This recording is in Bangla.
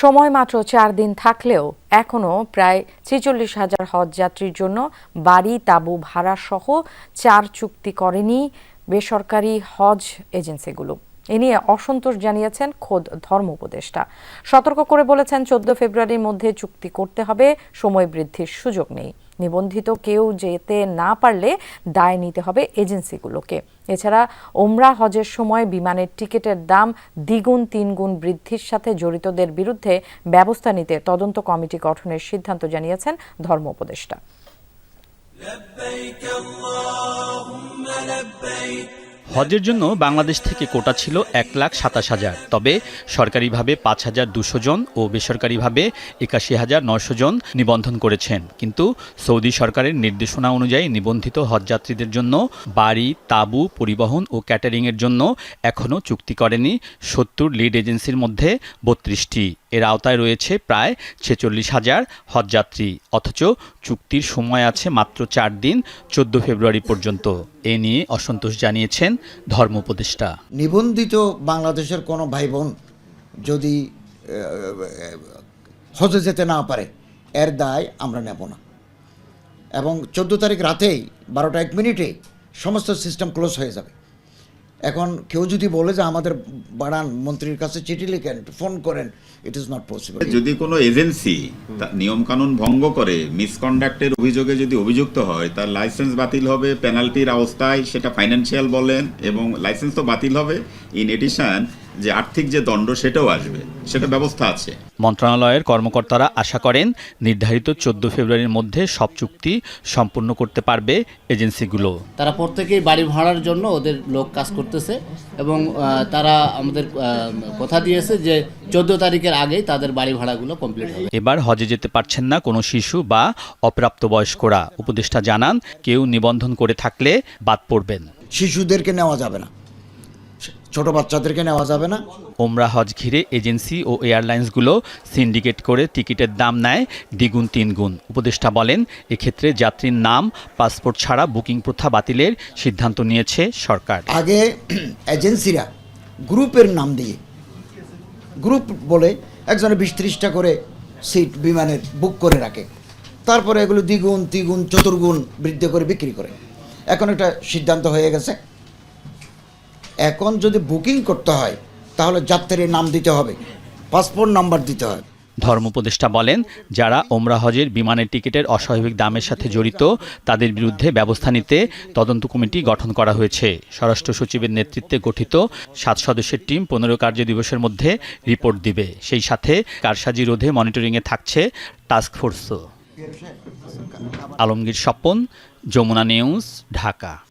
সময় মাত্র চার দিন থাকলেও এখনও প্রায় ছেচল্লিশ হাজার হজ যাত্রীর জন্য বাড়ি, তাঁবু, ভাড়া সহ চার চুক্তি করেনি বেসরকারি হজ এজেন্সিগুলো। এ নিয়ে অসন্তোষ জানিয়েছেন খোদ ধর্ম উপদেষ্টা। সতর্ক করে বলেছেন, চোদ্দ ফেব্রুয়ারির মধ্যে চুক্তি করতে হবে, সময় বৃদ্ধির সুযোগ নেই। নিবন্ধিত কেউ যেতে না পারলে দায় নিতে হবে এজেন্সিগুলোকে। এছাড়া ওমরা হজের সময় বিমানের টিকিটের দাম দ্বিগুণ তিনগুণ বৃদ্ধির সাথে জড়িতদের বিরুদ্ধে ব্যবস্থা নিতে তদন্ত কমিটি গঠনের সিদ্ধান্ত জানিয়েছেন ধর্ম উপদেষ্টা। হজের জন্য বাংলাদেশ থেকে কোটা ছিল এক লাখ সাতাশ হাজার। তবে সরকারিভাবে পাঁচ হাজার দুশো জন ও বেসরকারিভাবে একাশি হাজার নশো জন নিবন্ধন করেছেন। কিন্তু সৌদি সরকারের নির্দেশনা অনুযায়ী নিবন্ধিত হজযাত্রীদের জন্য বাড়ি, তাঁবু, পরিবহন ও ক্যাটারিংয়ের জন্য এখনও চুক্তি করেনি সত্তর লিড এজেন্সির মধ্যে বত্রিশটি। এর আওতায় রয়েছে প্রায় ছেচল্লিশ হাজার হজযাত্রী। অথচ চুক্তির সময় আছে মাত্র চার দিন, চোদ্দ ফেব্রুয়ারি পর্যন্ত। এ নিয়ে অসন্তোষ জানিয়েছেন ধর্ম উপদেষ্টা। নিবন্ধিত বাংলাদেশের কোনো ভাই বোন যদি হজে যেতে না পারে, এর দায় আমরা নেব না। এবং চোদ্দ তারিখ রাতেই বারোটা এক মিনিটে সমস্ত সিস্টেম ক্লোজ হয়ে যাবে। এখন কেউ যদি বলে যে আমাদের বাড়ান, মন্ত্রীর কাছে চিঠি লিখেন, ফোন করেন ইট ইজ নট পসিবল যদি কোনো এজেন্সি নিয়ম কানুন ভঙ্গ করে মিসকন্ডাক্টের অভিযোগে যদি অভিযুক্ত হয়, তার লাইসেন্স বাতিল হবে পেনাল্টির অবস্থায় সেটা ফাইন্যান্সিয়াল বলেন এবং লাইসেন্স তো বাতিল হবে। ইন এডিশন যে আর্থিক যে দণ্ড সেটাও আসবে সেটা ব্যবস্থা আছে। মন্ত্রণালয়ের কর্মকর্তারা আশা করেন নির্ধারিত চোদ্দ ফেব্রুয়ারির মধ্যে সব চুক্তি সম্পূর্ণ করতে পারবে এজেন্সিগুলো। তারা প্রত্যেকেই বাড়ি ভাড়ার জন্য ওদের লোক কাজ করতেছে এবং তারা আমাদের কথা দিয়েছে যে চোদ্দ তারিখের আগেই তাদের বাড়ি ভাড়াগুলো কমপ্লিট হবে। এবার হজে যেতে পারছেন না কোনো শিশু বা অপ্রাপ্তবয়স্করা। উপদেষ্টা জানান কেউ নিবন্ধন করে থাকলে বাদ পড়বেন। শিশুদেরকে নেওয়া যাবে না। ছোট বাচ্চাদেরকে নেওয়া যাবে না। ওমরা হজ ঘিরে এজেন্সি ও এয়ারলাইন্সগুলো সিন্ডিকেট করে টিকিটের দাম নেয় দ্বিগুণ তিনগুণ। উপদেষ্টা বলেন এক্ষেত্রে যাত্রীর নাম পাসপোর্ট ছাড়া বুকিং প্রথা বাতিলের সিদ্ধান্ত নিয়েছে সরকার। আগে এজেন্সিরা গ্রুপের নাম দিয়ে গ্রুপ বলে একজনে বিশ ত্রিশটা করে সিট বিমানের বুক করে রাখে। তারপরে এগুলো দ্বিগুণ তিগুণ চতুর্গুণ বৃদ্ধি করে বিক্রি করে। এখন একটা সিদ্ধান্ত হয়ে গেছে। এখন যদি বুকিং করতে হয়, তাহলে যাত্রীর নাম দিতে হবে পাসপোর্ট নাম্বার দিতে হয়। ধর্ম উপদেষ্টা বলেন, যারা ওমরা হজের বিমানের টিকিটের অস্বাভাবিক দামের সাথে জড়িত, তাদের বিরুদ্ধে ব্যবস্থা নিতে তদন্ত কমিটি গঠন করা হয়েছে। স্বরাষ্ট্র সচিবের নেতৃত্বে গঠিত সাত সদস্যের টিম পনেরো কার্য দিবসের মধ্যে রিপোর্ট দিবে। সেই সাথে কারসাজি রোধে মনিটরিংয়ে থাকছে টাস্ক ফোর্সও আলমগীর স্বপন, যমুনা নিউজ, ঢাকা।